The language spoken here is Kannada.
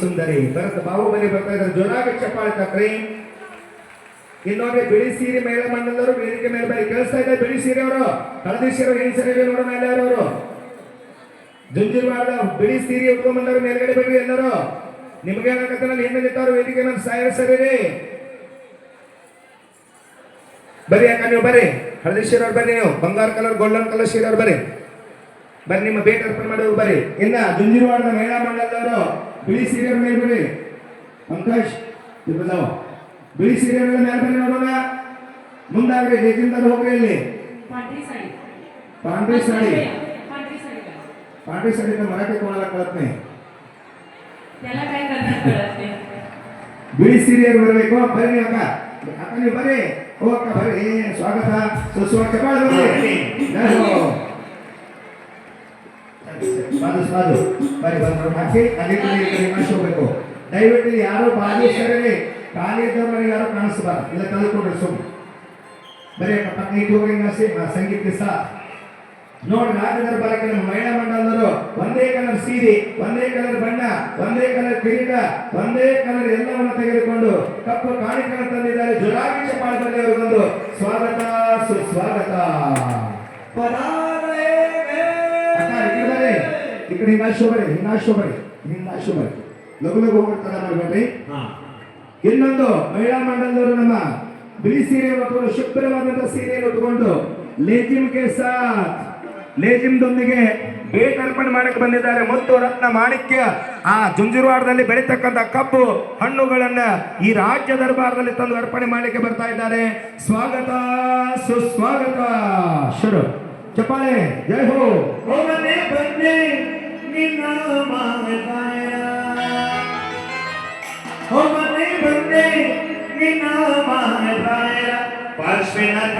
ಸುಂದರಿ ಭರತ ಬಾಹುಬಲಿ ಬರ್ತಾ ಇದ್ದಾರೆ ಜೋರಾಗಿ ಚಪ್ಪಾಳೆ ತಟ್ರಿ ಇನ್ನೊಂದು ಬಿಳಿ ಸೀರೆ ಮೇಳ ಮಂಡಲರು ವೇದಿಕೆ ಮೇಲೆ ಬರೀ ಕೇಳಿಸ್ತಾ ಇದ್ದಾರೆ ಬಿಳಿ ಸೀರೆ ಅವರು ಹಳದಿ ಸೀರೆ ಏನ್ ಸೀರೆ ನೋಡೋಣ ಎಲ್ಲರೂ ಅವರು ಜುಂಜುರ್ವಾಡ ಬಿಳಿ ಸೀರೆ ಉಟ್ಕೊಂಡ್ಬಂದವರು ಮೇಲ್ಗಡೆ ಬರ್ರಿ ಎಲ್ಲರೂ. ನಿಮ್ಗೆ ಏನಾಗತ್ತೆ ಹಿಂದೆ ನಿಂತವ್ರು ವೇದಿಕೆ ಮೇಲೆ ಸಾಯ ಸರಿ ಬರ್ರಿ ಯಾಕ ನೀವು ಬರ್ರಿ. ಹಳದಿ ಶೀರವ್ರು ಬರ್ರಿ ನೀವು. ಬಂಗಾರ ಕಲರ್ ಗೋಲ್ಡನ್ ಕಲರ್ ಸೀರೆ ಅವ್ರು ಬರ್ರಿ. ಬರ್ರಿ ನಿಮ್ಮ ಬೇಟ ಅರ್ಪಣೆ ಮಾಡೋರು ಬರ್ರಿ. ಇನ್ನ ಜುಂಜಿರವಾಡದ ಮಹಿಳಾ ಮಂಡಲದವರು ಬಿಳಿ ಸೀರೆ ಮೇಲೆ ಬರ್ರಿ. ಪಂಕಜ್ ತಿರುಪದಾವ್ ಬಿಳಿ ಸೀರೆ ಮೇಲೆ ಬರ್ರಿ ನೋಡೋಣ. ಮುಂದಾಗ್ರಿ ಲೇಜಿಂದ ಹೋಗ್ರಿ ಇಲ್ಲಿ. ಪಾಂಡ್ರಿ ಸಾಡಿ ಪಾಂಡ್ರಿ ಸಾಡಿ ಪಾಂಡ್ರಿ ಸಾಡಿ ಪಾಂಡ್ರಿ कळत नाही ಕೊಡಲ್ಲ ಕಳತ್ನೆ ಎಲ್ಲ ಕೈ ಕನ್ನಡ ಬಿಳಿ ಸೀರೆಯರು ಬರಬೇಕು ಬರ್ರಿ ಅಕ್ಕ. ಅಕ್ಕ ನೀವು ಬರ್ರಿ ಓ ಅಕ್ಕ ಬರ್ರಿ ಸ್ವಾಗತ. ಸುಸ್ವಾಗತ ಚಪ್ಪಾಳೆ ಬರ್ರಿ ಜೈ ಹೋ. ಬರಿ ಬಂದ್ರು ಹಾಕಿ ಅದೇ ಕಡೆ ಕಡೆ ದಯವಿಟ್ಟು ಯಾರು ಬಾಲೇಶ್ವರಲ್ಲಿ ಖಾಲಿ ಯಾರು ಕಾಣಿಸ್ಬಾರ್ದು. ಇಲ್ಲ ಕಲ್ತ್ಕೊಂಡ್ರೆ ಸುಮ್ ಬರೀ ಅಕ್ಕ ಪಕ್ಕ ಇಟ್ಟು ಹೋಗಿ ಸಂಗೀತ ಸಹ ನೋಡಿ ನಾಗರ ಬರಕ್ಕೆ ನಮ್ಮ ಮಹಿಳಾ ಮಂಡಲದವರು ಒಂದೇ ಕಲರ್ ಸೀರೆ ಒಂದೇ ಕಲರ್ ಬಣ್ಣ ಒಂದೇ ಕಲರ್ ಕಿರೀಟ ಒಂದೇ ಕಲರ್ ಎಲ್ಲವನ್ನು ತೆಗೆದುಕೊಂಡು ಕಪ್ಪು ಕಾಣಿಕೆಯನ್ನು ತಂದಿದ್ದಾರೆ. ಜೋರಾಗಿ ಚಪ್ಪಾಳೆ ಅವರು ಅವರಿಗೊಂದು ಸ್ವಾಗತ ಸುಸ್ವಾಗತ. ಈ ಕಡೆ ಶೋಭರಿ ಹಿಂಗ ಶೋಭರಿ ಲಘು ಲಘು ಹೋಗ್ತಾರೆ ಮಾಡ್ಬೇಡ್ರಿ ಇನ್ನೊಂದು ಮಹಿಳಾ ಮಂಡಲದವರು ನಮ್ಮ ಬಿಳಿ ಸೀರೆ ಉಟ್ಕೊಂಡು ಶುಭ್ರವಾದಂತಹ ಸೀರೆಯನ್ನು ಉಟ್ಕೊಂಡು ಲೇಜಿಮ್ ಕೆ ಸಾಥ್ ಲೇಜಿಮ್ದೊಂದಿಗೆ ಭೇಟಿ ಅರ್ಪಣೆ ಮಾಡಕ್ಕೆ ಬಂದಿದ್ದಾರೆ ಮತ್ತು ರತ್ನ ಮಾಣಿಕ್ಯ. ಆ ಜುಂಜುರವಾಡದಲ್ಲಿ ಬೆಳೀತಕ್ಕಂಥ ಕಬ್ಬು ಹಣ್ಣುಗಳನ್ನ ಈ ರಾಜ್ಯ ದರ್ಬಾರದಲ್ಲಿ ತಂದು ಅರ್ಪಣೆ ಮಾಡಲಿಕ್ಕೆ ಬರ್ತಾ ಇದ್ದಾರೆ. ಸ್ವಾಗತ, ಸುಸ್ವಾಗತ. ಶುರು. ಚಪ್ಪಾಳೆ, ಜೈ ಹೋ. ಬಂದೆ ಬಂದೆ ಪಾರ್ಶ್ವನಾಥ